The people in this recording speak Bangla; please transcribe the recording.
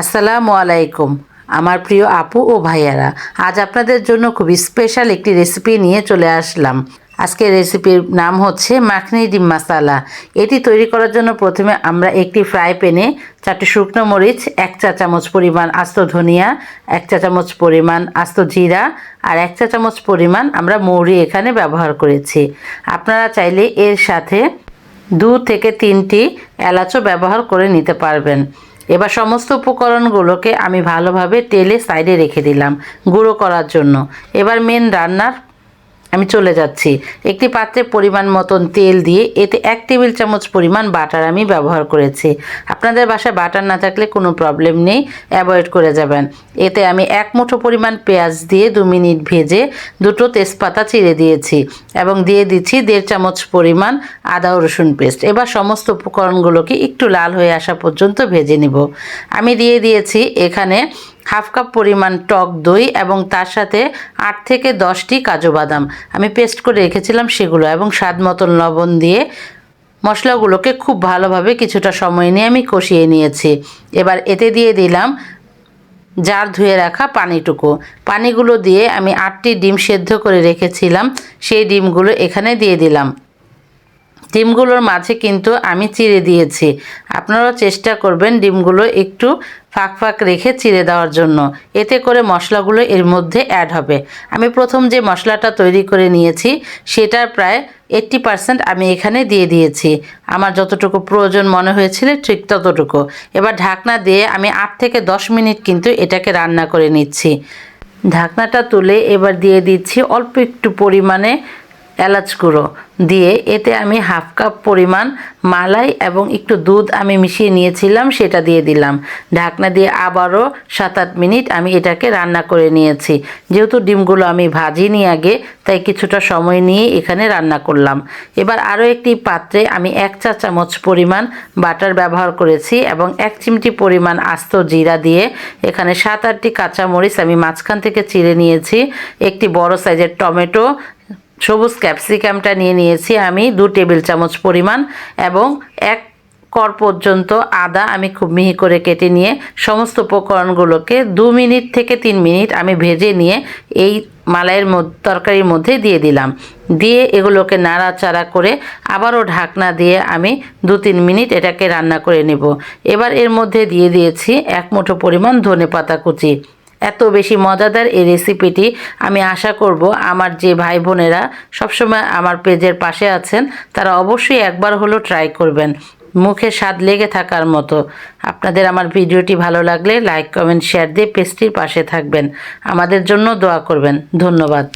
আসসালামু আলাইকুম, আমার প্রিয় আপু ও ভাইয়ারা। আজ আপনাদের জন্য খুবই স্পেশাল একটি রেসিপি নিয়ে চলে আসলাম। আজকের রেসিপির নাম হচ্ছে মাখনি ডিম মশালা এটি তৈরি করার জন্য প্রথমে আমরা একটি ফ্রাই প্যানে চারটি শুকনো মরিচ, এক চা চামচ পরিমাণ আস্ত ধনিয়া, এক চা চামচ পরিমাণ আস্ত জিরা আর এক চা চামচ পরিমাণ আমরা মৌরি এখানে ব্যবহার করেছি। আপনারা চাইলে এর সাথে দু থেকে তিনটি এলাচও ব্যবহার করে নিতে পারবেন। এবার সমস্ত উপকরণগুলোকে আমি ভালোভাবে তেলে সাইডে রেখে দিলাম গুঁড়ো করার জন্য। এবার মেন রান্নার আমি চলে যাচ্ছি। একটি পাত্রে পরিমাণ মতন তেল দিয়ে এতে এক টেবিল চামচ পরিমাণ বাটার আমি ব্যবহার করেছি। আপনাদের বাসায় বাটার না থাকলে কোনো প্রবলেম নেই, অ্যাভয়েড করে যাবেন। এতে আমি এক মুঠো পরিমাণ পেঁয়াজ দিয়ে দু মিনিট ভেজে দুটো তেজপাতা চিড়ে দিয়েছি এবং দিয়ে দিচ্ছি দেড় চামচ পরিমাণ আদা রসুন পেস্ট। এবার সমস্ত উপকরণগুলোকে একটু লাল হয়ে আসা পর্যন্ত ভেজে নিব। আমি দিয়ে দিয়েছি এখানে হাফ কাপ পরিমাণ টক দই এবং তার সাথে আট থেকে দশটি কাজু বাদাম। আমি পেস্ট করে রেখেছিলাম সেগুলো এবং স্বাদ মতন লবণ দিয়ে মশলাগুলোকে খুব ভালোভাবে কিছুটা সময় নিয়ে আমি কষিয়ে নিয়েছি। এবার এতে দিয়ে দিলাম জার ধুয়ে রাখা পানিটুকু। পানিগুলো দিয়ে আমি আটটি ডিম সেদ্ধ করে রেখেছিলাম। সেই ডিমগুলো এখানে দিয়ে দিলাম। ডিমগুলোর মাঝে কিন্তু আমি চিড়ে দিয়েছি। আপনারাও চেষ্টা করবেন ডিমগুলো একটু ফাঁক ফাঁক রেখে চিড়ে দেওয়ার জন্য। এতে করে মশলাগুলো এর মধ্যে অ্যাড হবে। আমি প্রথম যে মশলাটা তৈরি করে নিয়েছি, সেটার প্রায় এইট্টি পার্সেন্ট আমি এখানে দিয়ে দিয়েছি। আমার যতটুকু প্রয়োজন মনে হয়েছিল ঠিক ততটুকু। এবার ঢাকনা দিয়ে আমি আট থেকে দশ মিনিট কিন্তু এটাকে রান্না করে নিচ্ছি। ঢাকনাটা তুলে এবার দিয়ে দিচ্ছি অল্প একটু পরিমাণে এলাচ গুঁড়ো। দিয়ে এতে আমি হাফ কাপ পরিমাণ মালাই এবং একটু দুধ আমি মিশিয়ে নিয়েছিলাম, সেটা দিয়ে দিলাম। ঢাকনা দিয়ে আবারও সাত আট মিনিট আমি এটাকে রান্না করে নিয়েছি। যেহেতু ডিমগুলো আমি ভাজিনি আগে, তাই কিছুটা সময় নিয়ে এখানে রান্না করলাম। এবার আরও একটি পাত্রে আমি এক চা চামচ পরিমাণ বাটার ব্যবহার করেছি এবং এক চিমটি পরিমাণ আস্ত জিরা দিয়ে এখানে সাত আটটি কাঁচামরিচ আমি মাঝখান থেকে চিড়ে নিয়েছি। একটি বড় সাইজের টমেটো সবুজ ক্যাপসিকামটা নিয়ে নিয়েছি আমি দু টেবিল চামচ পরিমাণ এবং এক কর পর্যন্ত আদা আমি খুব মিহি করে কেটে নিয়ে সমস্ত উপকরণগুলোকে দু মিনিট থেকে তিন মিনিট আমি ভেজে নিয়ে এই মালাইয়ের তরকারির মধ্যে দিয়ে দিলাম। দিয়ে এগুলোকে নাড়াচাড়া করে আবারও ঢাকনা দিয়ে আমি দু তিন মিনিট এটাকে রান্না করে নেব। এবার এর মধ্যে দিয়ে দিয়েছি এক মুঠো পরিমাণ ধনে পাতা কুচি। এত বেশি মজাদার এই রেসিপিটি আমি আশা করব আমার যে ভাই বোনেরা সবসময় আমার পেজের পাশে আছেন, তারা অবশ্যই একবার হলো ট্রাই করবেন। মুখে স্বাদ লেগে থাকার মতো। আপনাদের আমার ভিডিওটি ভালো লাগলে লাইক কমেন্ট শেয়ার দিয়ে পেজটির পাশে থাকবেন। আমাদের জন্য দোয়া করবেন। ধন্যবাদ।